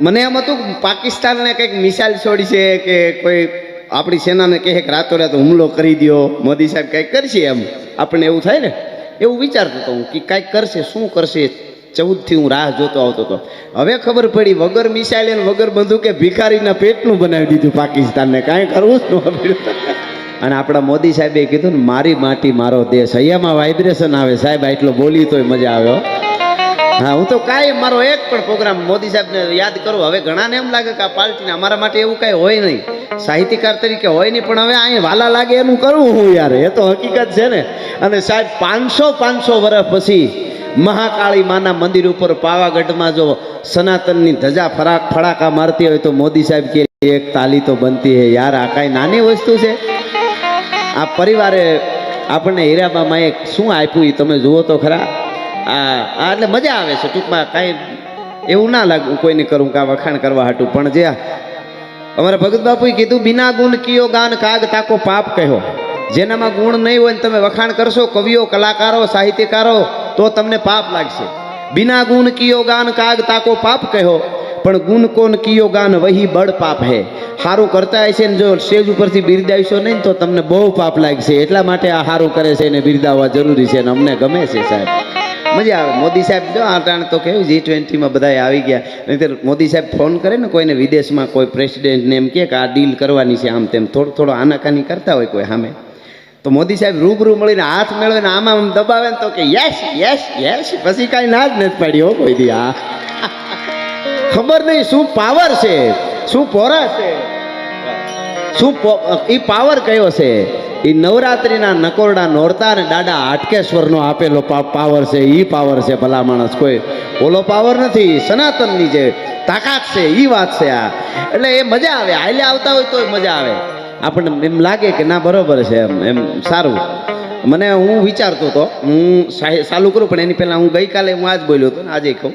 મને એમ હતું પાકિસ્તાનને કંઈક મિસાઇલ છોડી છે કે કોઈ આપણી સેનાને કહે કે રાતો રાત હુમલો કરી દ્યો, મોદી સાહેબ કંઈક કરશે એમ. આપણને એવું થાય ને? એવું વિચારતો હતો હું કે કાંઈક કરશે, શું કરશે? ચૌદથી હું રાહ જોતો આવતો હતો. હવે ખબર પડી, વગર મિસાઇલ અને વગર બંદૂકે ભિખારીના પેટનું બનાવી દીધું પાકિસ્તાનને. કાંઈ કરવું જ ન અને આપણા મોદી સાહેબે કીધું ને, મારી માટી, મારો દેશ. અહીંયામાં વાઇબ્રેશન આવે. સાહેબ આ એટલો બોલી તોય મજા આવ્યો હા હું તો કાંઈ મારો એક પણ પ્રોગ્રામ મોદી સાહેબને યાદ કરું. હવે ઘણાને એમ લાગે કે આ પાર્ટીને અમારા માટે એવું કાંઈ હોય નહીં. સાહિત્યકાર તરીકે હોય નહીં પણ હવે અહીં વાલા લાગે એનું કરવું હું યાર. એ તો હકીકત છે ને. અને સાહેબ પાંચસો પાંચસો વર્ષ પછી મહાકાળી માના મંદિર ઉપર પાવાગઢમાં જો સનાતનની ધજા ફરાક ફડાકા મારતી હોય તો મોદી સાહેબ કે એક તાલી તો બનતી હે યાર. આ કાંઈ નાની વસ્તુ છે? આ પરિવારે આપણને હીરાબામાં એક શું આપ્યું એ તમે જુઓ તો ખરા? આ એટલે મજા આવે છે. ટૂંકમાં કાંઈ એવું ના લાગવું કોઈને કરું કે વખાણ કરવા હાટું. પણ જે અમારા ભગત બાપુએ કીધું, બિના ગુણ કિયો ગાન કાગ તાકો પાપ કહ્યો. જેનામાં ગુણ નહીં હોય ને તમે વખાણ કરશો, કવિઓ, કલાકારો, સાહિત્યકારો, તો તમને પાપ લાગશે. બિના ગુણ કિયો ગાન કાગ તાકો પાપ કહ્યો, પણ ગુણ કોણ કિયો ગાન વહી બળ પાપ હે. સારું કરતા હશે ને જો સ્ટેજ ઉપરથી બિરદાવશો નહીં તો તમને બહુ પાપ લાગશે. એટલા માટે આ સારું કરે છે એને બિરદાવવા જરૂરી છે અને અમને ગમે છે સાહેબ. મજા આવે. મોદી સાહેબ, જો આ ટાણે તો કેવું જી ટ્વેન્ટીમાં બધા આવી ગયા. નહીંતર મોદી સાહેબ ફોન કરે ને કોઈને વિદેશમાં કોઈ પ્રેસિડેન્ટને એમ કે આ ડીલ કરવાની છે આમ તેમ. થોડું, થોડો આનાકાની કરતા હોય કોઈ સામે. તો મોદી સાહેબ રૂબરૂ મળીને હાથ મેળવીને આમાં આમ દબાવે ને તો કે યસ યસ યસ પછી કાંઈ ના જ નથી પાડી હો કોઈ દી. આ ખબર નહીં શું પાવર છે, શું પોરા છે. શું એ પાવર કયો છે? એ નવરાત્રિના નકોરડા નોરતા અને દાડા હાટકેશ્વરનો આપેલો પાવર છે એ પાવર છે ભલા માણસ કોઈ. ઓલો પાવર નથી સનાતનની જે તાકાત છે એ વાત છે આ. એટલે એ મજા આવે, હાલે આવતા હોય તોય મજા આવે. આપણને એમ લાગે કે ના, બરોબર છે એમ એમ સારું. મને હું વિચારતો હતો, હું ચાલુ કરું, પણ એની પહેલાં હું ગઈકાલે હું આજ બોલ્યો હતો ને, આજે કહું.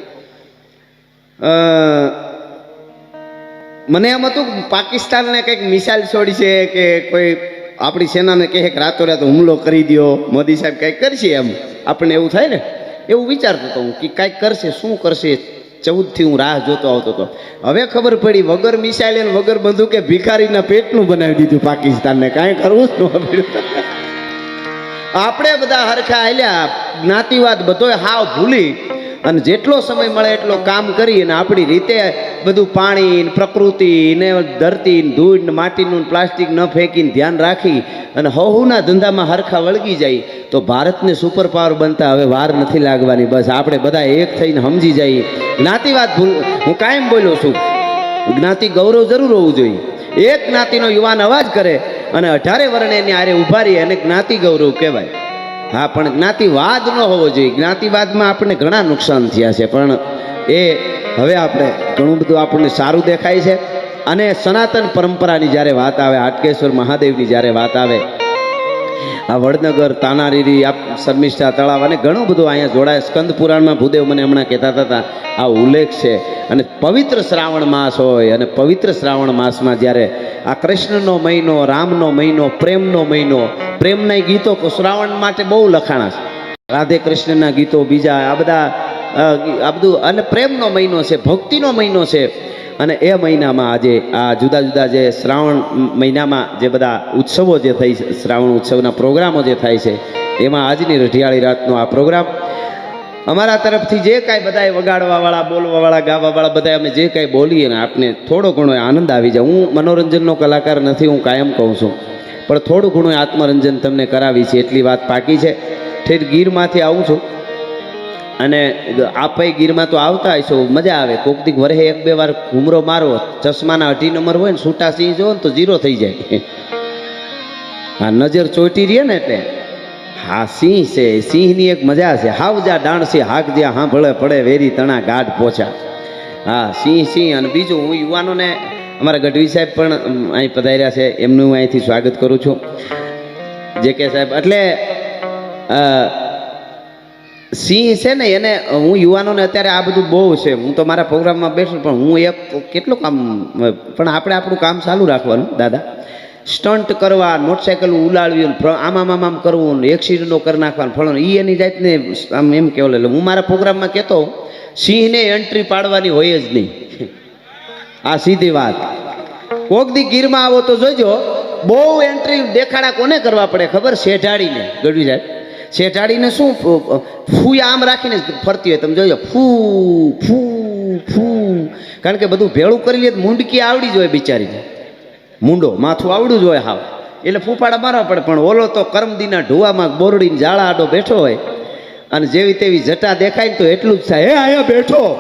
મને એમ હતું પાકિસ્તાનને કંઈક મિસાઇલ છોડી છે કે કોઈ આપણી સેનાને કહે કે રાતો રાત હુમલો કરી દ્યો. મોદી સાહેબ કંઈક કરશે એમ. આપણને એવું થાય ને? એવું વિચારતો હતો હું કે કાંઈક કરશે, શું કરશે? ચૌદથી હું રાહ જોતો આવતો હતો. હવે ખબર પડી, વગર મિસાઇલ અને વગર બંદૂકે ભિખારીના પેટનું બનાવી દીધું પાકિસ્તાનને. કાંઈ કરવું જ ન આપણે બધા હરખા હાલ્યા. જ્ઞાતિવાદ બધોય હાવ ભૂલી. અને જેટલો સમય મળે એટલો કામ કરી અને આપણી રીતે બધું પાણી પ્રકૃતિ ને ધરતી ને ધૂળ ને માટીનું પ્લાસ્ટિક ન ફેંકીને ધ્યાન રાખી અને હહુના ધંધામાં હરખા વળગી જાય, તો ભારતને સુપર પાવર બનતા હવે વાર નથી લાગવાની. બસ આપણે બધા એક થઈને સમજી જઈએ. જ્ઞાતિવાદ ભૂલ, હું કાયમ બોલ્યો છું, જ્ઞાતિ ગૌરવ જરૂર હોવું જોઈએ. એક જ્ઞાતિનો યુવાન અવાજ કરે અને અઢારે વર્ણ એની આરે ઊભા રહી અને જ્ઞાતિ ગૌરવ કહેવાય. હા, પણ જ્ઞાતિવાદ ન હોવો જોઈએ. જ્ઞાતિવાદમાં આપણને ઘણા નુકસાન થયા છે, પણ એ હવે આપણે ઘણું બધું આપણને સારું દેખાય છે અને સનાતન પરંપરાની જ્યારે વાત આવે, હાટકેશ્વર મહાદેવની જ્યારે વાત આવે, આ વડનગર, તાનારીરી આ શર્મિષ્ઠા તળાવ અને ઘણું બધું અહીંયા જોડાય. સ્કંદ પુરાણમાં ભૂદેવ મને હમણાં કહેતા હતા, આ ઉલ્લેખ છે. અને પવિત્ર શ્રાવણ માસ હોય અને પવિત્ર શ્રાવણ માસમાં જ્યારે આ કૃષ્ણનો મહિનો, રામનો મહિનો, પ્રેમનો મહિનો, પ્રેમના ગીતો શ્રાવણ માટે બહુ લખાણા છે. રાધે કૃષ્ણના ગીતો બીજા, આ બધા આ બધું, અને પ્રેમનો મહિનો છે, ભક્તિનો મહિનો છે. અને એ મહિનામાં આજે આ જુદા જુદા જે શ્રાવણ મહિનામાં જે બધા ઉત્સવો જે થઈ છે, શ્રાવણ ઉત્સવના પ્રોગ્રામો જે થાય છે, એમાં આજની રઢિયાળી રાતનો આ પ્રોગ્રામ. અમારા તરફથી જે કાંઈ બધાએ વગાડવાવાળા, બોલવાવાળા, ગાવાવાળા બધા અમે જે કાંઈ બોલીએ ને આપને થોડો ઘણો આનંદ આવી જાય. હું મનોરંજનનો કલાકાર નથી, હું કાયમ કહું છું. પણ થોડું ઘણું આત્મરંજન તમને કરાવી છે, એટલી વાત પાકી છે. ઠેર ગીરમાંથી આવું છું. અને આપઈ ગીરમાં તો આવતા હશો, મજા આવે. કોક દીક વરહે એક બે વાર ઘૂમરો મારો, ચશ્માના અઢી નંબર હોય ને, છૂટા સિંહ જો ને તો ઝીરો થઈ જાય. હા નજર ચોટી રહે ને એટલે. હા, સિંહ છે, સિંહની એક મજા છે. હાવજા ડાણસી હાક જ્યાં હાંભળે, પડે વેરી તણા ગાઢ પોછા. હા, સિંહ સિંહ, અને બીજું હું યુવાનોને, અમારા ગઢવી સાહેબ પણ અહીં પધાર્યા છે. એમનું હું અહીંથી સ્વાગત કરું છું. જે કે સાહેબ, એટલે સિંહ છે ને, એને હું યુવાનોને અત્યારે આ બધું બહુ છે. હું તો મારા પ્રોગ્રામમાં બેઠું પણ હું એક કેટલું કામ પણ આપણે આપણું કામ ચાલુ રાખવાનું, દાદા. સ્ટન્ટ કરવા, મોટરસાયકલ ઉલાળવી આમામ આમામ આમ આમ આમ આમ કરવું, એક્સિડન્ટો કરી નાખવાનું, ફળવાનું એ એની જાતને આમ એમ કહેવું એટલે હું મારા પ્રોગ્રામમાં કહેતો, સિંહને એન્ટ્રી પાડવાની હોય જ નહીં. આ સીધી વાત. કોક દી ગીરમાં આવો તો જોજો બહુ એન્ટ્રી દેખાડા કોને કરવા પડે ખબર? શેઢાડીને. ગઢવી સાહેબ શેઢાડીને શું ફૂ- આમ રાખીને ફરતી હોય. તમે જોજો ફૂ ફૂ ફૂ. કારણ કે બધું ભેળું કરી લે મૂંડકી આવડી જ હોય બિચારીને. મૂંડો, માથું આવડું જ હોય હાવ. એટલે ફૂફાડા મારવા પડે, પણ ઓલો તો કરમદીના ઢુવામાં બોરડીને જાળા આડો બેઠો હોય. અને જેવી તેવી જટા દેખાય ને તો એટલું જ થાય. હે, અહીંયા બેઠો.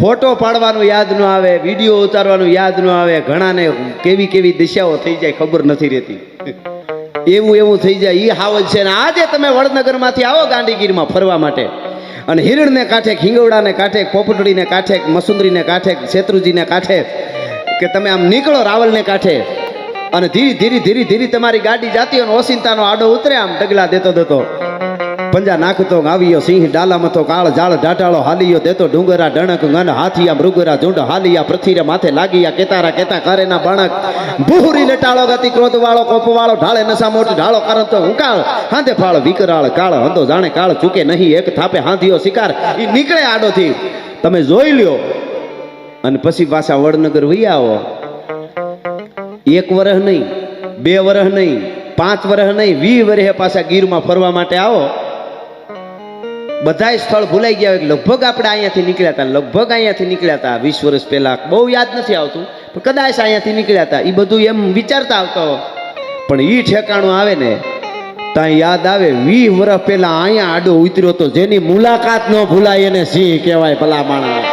ફોટો પાડવાનું યાદ ન આવે, વીડિયો ઉતારવાનું યાદ ન આવે. ઘણાને કેવી કેવી દિશાઓ થઈ જાય ખબર નથી રહેતી. એવું એવું થઈ જાય એ હાવજ છે. ને આજે તમે વડનગરમાંથી આવો ગાંધીગીરમાં ફરવા માટે. અને હિરણને કાંઠે, ખીંગવડાને કાંઠે, પોપટડીને કાંઠે, મસુંદરીને કાંઠે, શેત્રુજીને કાંઠે, કે તમે આમ નીકળો રાવલને કાંઠે. અને ધીરે ધીરે ધીરે ધીરે તમારી ગાડી જાતી અને ઓસિંતાનો આડો ઉતરે આમ ડગલા દેતો દેતો. પંજા નાખતો આવ્યો સિંહ ડાલા મથો કાળ જાળ ઢાટાળો હાલિયો દેતો ડુંગરા, ડણક ગન હાથિયા, મૃગરા, ઝુંડ હાલિયા, પૃથ્વીરે માથે લાગીયા, કેતારા, કેતા, કરેના બણક. બુહરી લટાળો ગતિ ક્રોધ વાળો કોપ વાળો ઢાળે નશા મોટ, ઢાળો કરંત હુંકાળ. હાંધે ફાળ, વિકરાળ, કાળ, હંધો જાણે કાળ ચૂકે નહીં, એક થાપે હાંધિયો શિકાર. એ નીકળે આડોથી. તમે જોઈ લ્યો. અને પછી પાછા વડનગર વહી આવો. એક વર્ષ નહીં, બે વર્ષ નહીં, પાંચ વર્ષ નહીં વી વર્ષે પાછા ગીરમાં ફરવા માટે આવો. બધાય સ્થળ ભૂલાઈ ગયા હોય લગભગ આપણે અહીંયાથી નીકળ્યા હતા. લગભગ અહીંયાથી નીકળ્યા હતા. વીસ વર્ષ પહેલા. બહુ યાદ નથી આવતું. પણ કદાચ અહીંયાથી નીકળ્યા હતા. એ બધું એમ વિચારતા આવતો પણ એ ઠેકાણું આવે ને, ત્યાં યાદ આવે વી વર્ષ પહેલા અહીંયા આડો ઉતર્યો હતો જેની મુલાકાત ન ભૂલાય એને સિંહ કહેવાય ભલા માણસ.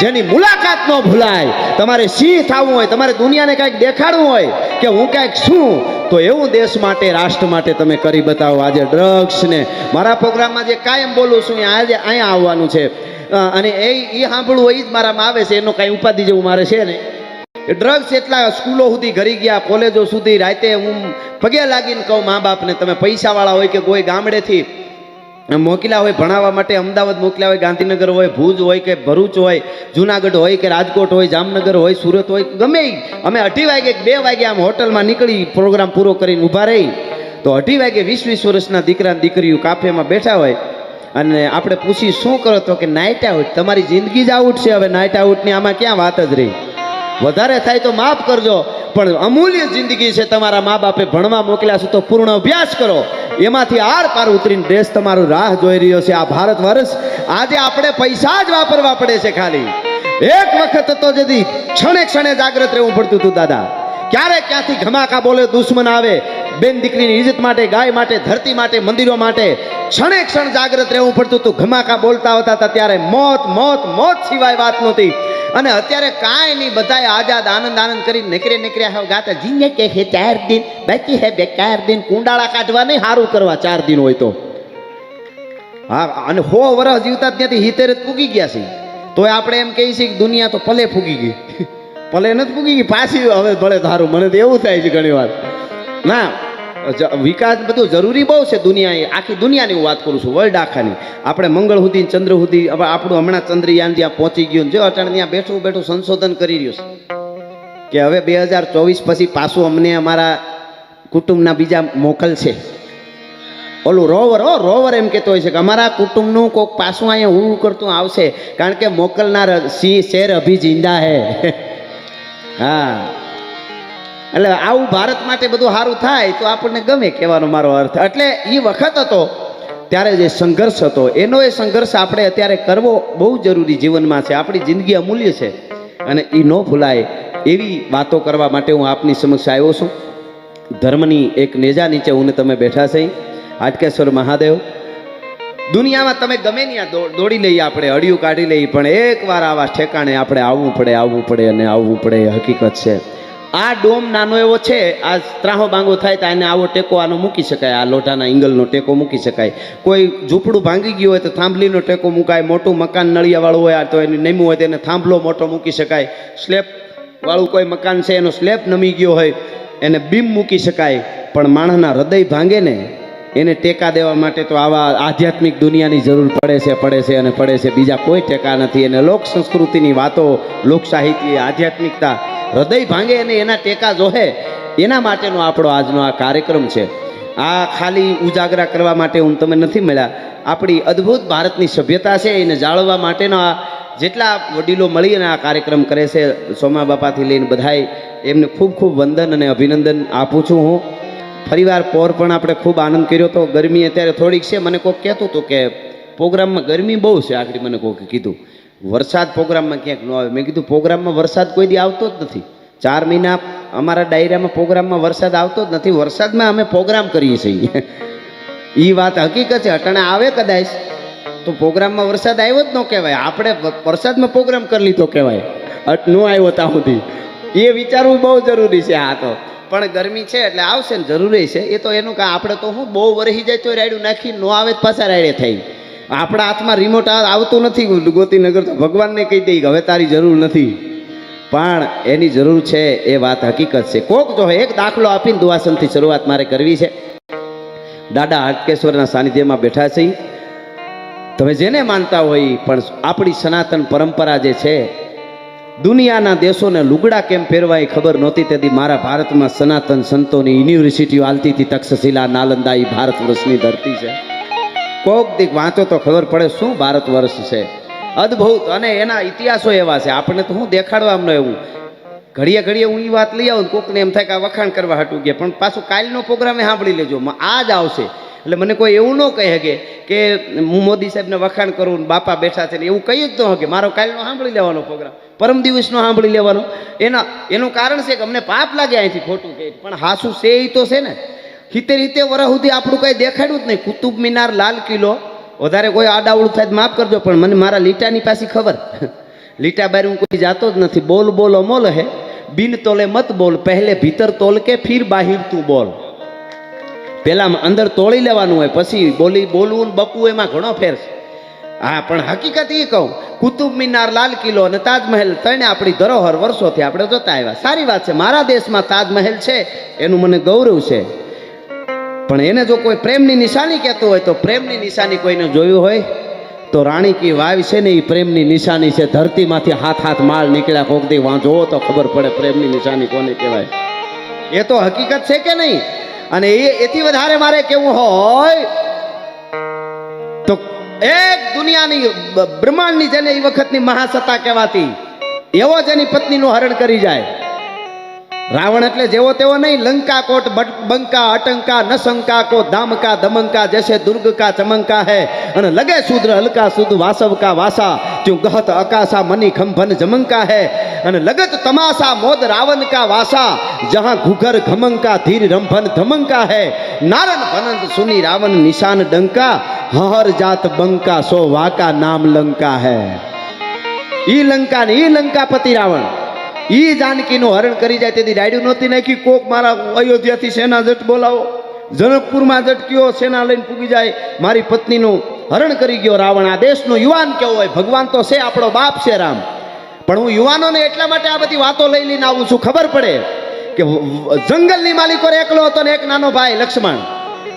જેની મુલાકાત ન ભૂલાય, તમારે સિંહ થવું હોય, તમારે દુનિયાને કાંઈક દેખાડવું હોય કે હું કાંઈક છું તો એવું દેશ માટે, રાષ્ટ્ર માટે તમે કરી બતાવો. આજે ડ્રગ્સ ને મારા પ્રોગ્રામમાં જે કાયમ બોલું છું એ આજે અહીંયા આવવાનું છે. અને એ એ સાંભળવું એ જ મારામાં આવે છે. એનો કાંઈ ઉપાધિ જેવું મારે છે ને ડ્રગ્સ એટલા સ્કૂલો સુધી ઘરી ગયા, કોલેજો સુધી રાતે હું પગે લાગીને કહું, મા બાપને, તમે પૈસાવાળા હોય કે કોઈ ગામડેથી મોકલ્યા હોય, ભણાવવા માટે અમદાવાદ મોકલ્યા હોય, ગાંધીનગર હોય, ભુજ હોય કે ભરૂચ હોય, જુનાગઢ હોય કે રાજકોટ હોય, જામનગર હોય, સુરત હોય, ગમે અમે અઢી વાગે બે વાગે આમ હોટલમાં નીકળી પ્રોગ્રામ પૂરો કરીને ઊભા રહી. તો અઢી વાગે વીસ વીસ વર્ષના દીકરા દીકરીઓ કાફેમાં બેઠા હોય અને આપણે પૂછી શું કરો તો કે નાઇટ આઉટ તમારી જિંદગી જ આઉટ છે. હવે નાઇટ આઉટની આમાં ક્યાં વાત જ રહી? વધારે થાય તો માફ કરજો, પણ અમૂલ્ય જિંદગી છે તમારા મા બાપે ભણવા મોકલ્યા છે તો પૂર્ણ અભ્યાસ કરો. એમાંથી આર પાર ઉતરીને દેશ તમારું રાહ જોઈ રહ્યો છે આ ભારત વર્ષ. આજે આપણે પૈસા જ વાપરવા પડે છે ખાલી. એક વખત તો જેથી ક્ષણે ક્ષણે જાગ્રત રહેવું પડતું હતું દાદા. ક્યારે ક્યાંથી ઘમાકા બોલે દુશ્મન આવે? બેન દીકરીની ઇજ્જત માટે, ગાય માટે, ધરતી માટે, મંદિરો માટે ક્ષણે ક્ષણ જાગ્રત રહેવું પડતું હતું. ઘમાકા બોલતા હોતા હતા ત્યારે મોત મોત મોત સિવાય વાત નહોતી. અને અત્યારે કાંઈ નહીં બધાએ આઝાદ, આનંદ આનંદ કરી નીકળે નીકળ્યા હવે ગાતા જીને કે હે ચાર દિન, બાકી હે બે ચાર દિન, કુંડાળા કાઢવા નહીં સારું કરવા, ચાર દિન હોય તો. હા, અને હો વર્ષ જીવતા ત્યાંથી હિતેર જ પૂગી ગયા છે. તોય આપણે એમ કહીએ છીએ કે દુનિયા તો ભલે ફૂગી ગઈ. ભલે નથી ફૂગી ગઈ, પાછી હવે ભલે ધારું, મને તો એવું થાય છે ઘણી વાર ના વિકાસ બધું જરૂરી બહુ છે દુનિયા આખી દુનિયાની હું વાત કરું છું, વર્લ્ડ આખાની. આપણે મંગળ સુધી ચંદ્ર સુધી હવે આપણું હમણાં ચંદ્રયાન જ્યાં પહોંચી ગયું જો અચાણ ત્યાં બેઠું બેઠું સંશોધન કરી રહ્યું છે કે હવે બે હજાર ચોવીસ પછી પાછું અમને અમારા કુટુંબના બીજા મોકલ છે. ઓલું રોવર, હો, રોવર એમ કહેતો હોય છે કે અમારા કુટુંબનું કોઈક પાછું અહીંયા હું કરતું આવશે. કારણ કે મોકલનાર સિંહ શેર અભી જિંદા હે. હા. એટલે આવું ભારત માટે બધું સારું થાય તો આપણને ગમે કહેવાનો મારો અર્થ. એટલે એ વખત હતો, ત્યારે જે સંઘર્ષ હતો, એનો એ સંઘર્ષ આપણે અત્યારે કરવો બહુ જરૂરી જીવનમાં છે. આપણી જિંદગી અમૂલ્ય છે અને એ ન ભૂલાય એવી વાતો કરવા માટે હું આપની સમક્ષ આવ્યો છું. ધર્મની એક નેજા નીચે હું તમે બેઠા છે. હાટકેશ્વર મહાદેવ. દુનિયામાં તમે ગમે ત્યાં દોડી લઈએ આપણે, અડિયું કાઢી લઈએ, પણ એકવાર આવા ઠેકાણે આપણે આવવું પડે આવવું પડે અને આવવું પડે. હકીકત છે. આ ડોમ નાનો એવો છે, આ ત્રાહો બાંગો થાય તો આને આવો ટેકો આનો મૂકી શકાય, આ લોઢાના ઇંગલનો ટેકો મૂકી શકાય. કોઈ ઝૂંપડું ભાંગી ગયું હોય તો થાંભલીનો ટેકો મુકાય, મોટું મકાન નળિયાવાળું હોય તો એને નમ્યું હોય તો એને થાંભલો મોટો મૂકી શકાય. સ્લેબ વાળું કોઈ મકાન છે, એનો સ્લેબ નમી ગયો હોય, એને બીમ મૂકી શકાય. પણ માણસના હૃદય ભાંગે ને, એને ટેકા દેવા માટે તો આવા આધ્યાત્મિક દુનિયાની જરૂર પડે છે પડે છે અને પડે છે. બીજા કોઈ ટેકા નથી. અને લોક સંસ્કૃતિની વાતો લોક સાહિત્ય આધ્યાત્મિકતા હૃદય ભાંગે અને એના ટેકા જોહે, એના માટેનો આપણો આજનો આ કાર્યક્રમ છે. આ ખાલી ઉજાગરા કરવા માટે હું તમે નથી મળ્યા. આપણી અદ્ભુત ભારતની સભ્યતા છે, એને જાળવવા માટેનો આ જેટલા વડીલો મળીને આ કાર્યક્રમ કરે છે, સોમા બાપાથી લઈને બધાય એમને ખૂબ ખૂબ વંદન અને અભિનંદન આપું છું હું. ફરીવાર પોર પણ આપણે ખૂબ આનંદ કર્યો તો ગરમી અત્યારે થોડીક છે, મને કોઈક કહેતું હતું કે પ્રોગ્રામમાં ગરમી બહુ છે, આખરી મને કોઈ કીધું. વરસાદ પ્રોગ્રામમાં ક્યાંક ન આવે. મેં કીધું, પ્રોગ્રામમાં વરસાદ કોઈ દી આવતો જ નથી. ચાર મહિના અમારા ડાયરામાં પ્રોગ્રામમાં વરસાદ આવતો જ નથી. વરસાદમાં અમે પ્રોગ્રામ કરીએ છીએ. એ વાત હકીકત છે. અટાણે આવે કદાચ. તો પ્રોગ્રામમાં વરસાદ આવ્યો જ ન કહેવાય. આપણે વરસાદમાં પ્રોગ્રામ કરી લીધો કહેવાય. અટ ન આવ્યો ત્યાં સુધી. એ વિચારવું બહુ જરૂરી છે આ તો. પણ ગરમી છે એટલે આવશે ને જરૂરી છે. એ તો એનું કાં, આપણે તો હું બહુ વરસી જાય તો રાયડું નાખી ન આવે જ પાછા રાયડે થઈ આપણા હાથમાં રિમોટ આવતું નથી ગોતીનગર તો ભગવાનને કહી દઈ હવે તારી જરૂર નથી. પણ એની જરૂર છે એ વાત હકીકત છે. કોક જો એક દાખલો આપીને દુઆસનથી શરૂઆત મારે કરવી છે. દાદા હાટકેશ્વરના સાનિધ્યમાં બેઠા છે. તમે જેને માનતા હોય પણ આપણી સનાતન પરંપરા જે છે, દુનિયાના દેશોને લુગડા કેમ પહેરવા એ ખબર નહોતી. તેથી મારા ભારતમાં સનાતન સંતોની યુનિવર્સિટીઓ હાલતી હતી તક્ષશિલા, નાલંદા એ ભારત વર્ષની ધરતી છે. કોક દીક વાંચો તો ખબર પડે શું ભારત વર્ષ છે. અદ્ભુત. અને એના ઇતિહાસો એવા છે. આપણને તો હું દેખાડવા એવું. ઘડીએ ઘડીએ હું એ વાત લઈ આવું કોકને એમ થાય કે આ વખાણ કરવા હાટું ગયા. પણ પાછું કાલનો પ્રોગ્રામે સાંભળી લેજો. આ જ આવશે. એટલે મને કોઈ એવું ન કહે કે કે હું મોદી સાહેબને વખાણ કરું બાપા બેઠા છે ને એવું કહી જ ન હકે મારો કાલનો સાંભળી લેવાનો પ્રોગ્રામ. પરમ દિવસનો સાંભળી લેવાનો. એના, એનું કારણ છે કે અમને પાપ લાગે અહીંથી ખોટું કહે પણ હાસું છે એ તો છે ને. હિતે રીતે વરસ સુધી આપણું કંઈ દેખાડ્યું જ નહીં. કુતુબ મિનાર, લાલ કિલ્લો. વધારે કોઈ આડાવડું થાય તો માફ કરજો, પણ મને મારા લીટાની પાસે ખબર. લીટા બાર હું કોઈ જાતો જ નથી. બોલ બોલ અમોલ હે. બિન તોલે મત બોલ. પહેલે ભીતર તોલ કે ફીર બાહિર તું બોલ. પેલા અંદર તોળી લેવાનું હોય, પછી બોલી, બોલવું બકવું એમાં ઘણો ફેર છે. હા, પણ હકીકત એ કહું. કુતુબ મિનાર, લાલ કિલ્લો અને તાજમહેલ ત્રણે આપણી ધરોહર વર્ષોથી આપણે જોતા આવ્યા. સારી વાત છે. મારા દેશમાં તાજમહેલ છે, એનું મને ગૌરવ છે. પણ એને જો કોઈ પ્રેમની નિશાની કહેતો હોય તો પ્રેમની નિશાની કોઈને જોયું હોય? તો રાણી કી વાવ છે ને એ પ્રેમની નિશાની છે. ધરતીમાંથી હાથ હાથ માળ નીકળ્યા કોક દી વાં જોવો તો ખબર પડે પ્રેમની નિશાની કોને કહેવાય. એ તો હકીકત છે કે નહીં? અને એ એથી વધારે મારે કેવું હોય તો એક દુનિયાની બ્રહ્માંડની જેને એ વખતની મહાસત્તા કહેવાતી, એવો જ એની પત્નીનું હરણ કરી જાય. રાવણ એટલે જેવો તેવો નહીં, લંકા કોટ બંકા, અટંકા નશંકા કો દામકા, દમંકા, જૈસે દુર્ગ કા ચમંકા હે. અને લગે શુદ્ર, હલકા સુદ વાસવ કા વાસા, ત્યું ગહત અકાશા મની ખંભન, જમંકા હે. અને લગત તમાશા, મોદ રાવણ કા વાસા, જહાં ઘુઘર, ઘમંકા, ધીર, રંભન, ધમંકા હે. નારણ ભનંત સુની, રાવણ, નિશાન, ડંકા, હહર જાત, બંકા, સો વાકા, નામ, લંકા હે. ઈ લંકા ને ઈ લંકાપતિ રાવણ. ઈ જાનકીનું હરણ કરી જાય, તેથી ડાયડું નહોતી નાખી. કોક મારા અયોધ્યાથી સેના જટ બોલાવો. જનકપુરમાં જટ કયો સેના લઈને પૂગી જાય. મારી પત્નીનું હરણ કરી ગયો રાવણ. આ દેશનો યુવાન કેવો હોય? ભગવાન તો છે, આપણો બાપ છે રામ. પણ હું યુવાનોને એટલા માટે આ બધી વાતો લઈ લઈને આવું છું. ખબર પડે કે જંગલની માલિકો એકલો હતો ને એક નાનો ભાઈ, લક્ષ્મણ.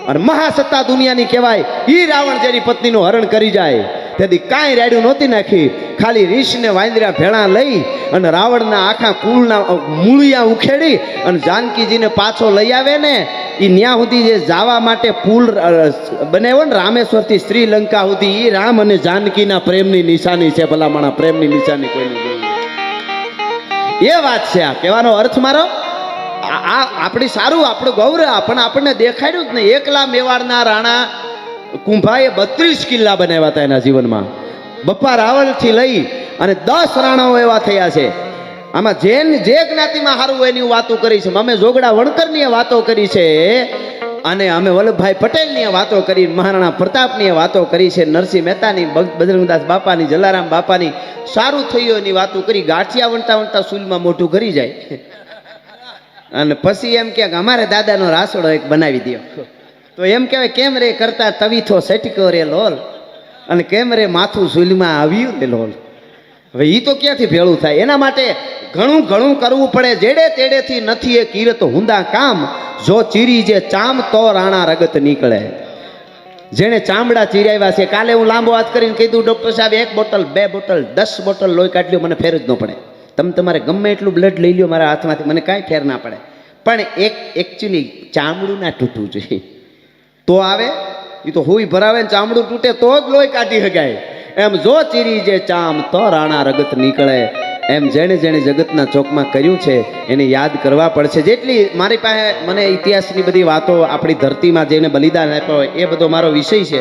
અને મહાસત્તા દુનિયાની કહેવાય. એ રાવણ જેની પત્નીનું હરણ કરી જાય. તેથી કાંઈ રાડ્યું નહોતી નાખી. ખાલી રીછને વાંદરા ભેળા લઈ અને રાવણના આખા કુળના મૂળિયા ઉખેડી અને જાનકીજીને પાછો લઈ આવે ને એ ન્યા સુધી જે જવા માટે પુલ બનાવ્યો ને રામેશ્વરથી શ્રીલંકા સુધી એ રામ અને જાનકીના પ્રેમની નિશાની છે ભલામણા, પ્રેમની નિશાની કોઈને એ વાત છે આ. કહેવાનો અર્થ મારો? આ આપણી સારું, આપણું ગૌરવ, પણ આપણને દેખાડ્યું જ નહીં. એકલા મેવાડના રાણા કુંભાએ બત્રીસ કિલ્લા બનાવ્યા હતા એના જીવનમાં. બપ્પા રાવલથી લઈ અને દસ રાણાઓ એવા થયા છે. આમાં જે જે જ્ઞાતિમાં સારું એની વાતો કરી છે. અમે જોગડા વણકરની વાતો કરી છે અને અમે વલ્લભભાઈ પટેલની વાતો કરી, મહારાણા પ્રતાપની વાતો કરી છે, નરસિંહ મહેતાની બજરંગદાસ બાપાની, જલારામ બાપાની. સારું થયું એની વાતો કરી, ગાંઠિયા વણતા વણતા સુલમાં મોટું કરી જાય. અને પછી એમ કે અમારે દાદાનો રાસોડો એક બનાવી દો તો એમ કહેવાય, કેમ રે કરતા તવીથો સટકો રે લોલ? અને કેમ રે માથું ઝૂલમાં આવ્યું રે લોલ? હવે એ તો ક્યાંથી ભેળું થાય? એના માટે ઘણું ઘણું કરવું પડે. જેડે તેડેથી નથી એ કિરત હુંદા કામ, જો ચીરી જે ચામ તો રાણા રગત નીકળે. જેણે ચામડા ચીરાવ્યા છે, કાલે હું લાંબો વાત કરીને કીધું, ડૉક્ટર સાહેબ, એક બોટલ, બે બોટલ, દસ બોટલ લોહી કાઢલ્યો મને ફેર જ ન પડે. તમે તમારે ગમે એટલું બ્લડ લઈ લ્યો મારા હાથમાંથી, મને કાંઈ ફેર ના પડે. પણ એક એકચ્યુઅલી ચામડું ના તૂટવું જોઈએ. તો આવે? એ તો હુઈ ભરાવે ને ચામડું તૂટે તો જ લોહી કાઢી શકાય એમ જો ચીરી જે ચામ તો રાણા રગત નીકળે. એમ જેણે જેણે જગતના ચોકમાં કર્યું છે, એને યાદ કરવા પડશે. જેટલી મારી પાસે મને ઇતિહાસની બધી વાતો આપણી ધરતીમાં જેને બલિદાન આપ્યો એ બધો મારો વિષય છે.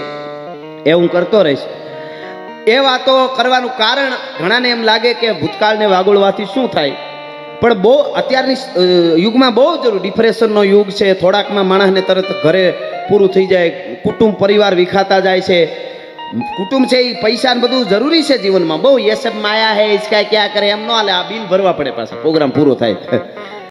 એ હું કરતો રહીશ. એ વાતો કરવાનું કારણ ઘણાને એમ લાગે કે ભૂતકાળને વાગોળવાથી શું થાય? પણ બહુ, અત્યારની યુગમાં બહુ જરૂર. ડિપ્રેશનનો યુગ છે, થોડાકમાં માણસને તરત ઘરે પૂરું થઈ જાય, કુટુંબ, પરિવાર વિખાતા જાય છે. કુટુંબ છે એ પૈસા ને બધું જરૂરી છે જીવનમાં. બહુ એ સબ માયા હે ઇસકા ક્યાં કરે, એમ ન હાલે. આ બિલ ભરવા પડે પાછા. પ્રોગ્રામ પૂરો થાય.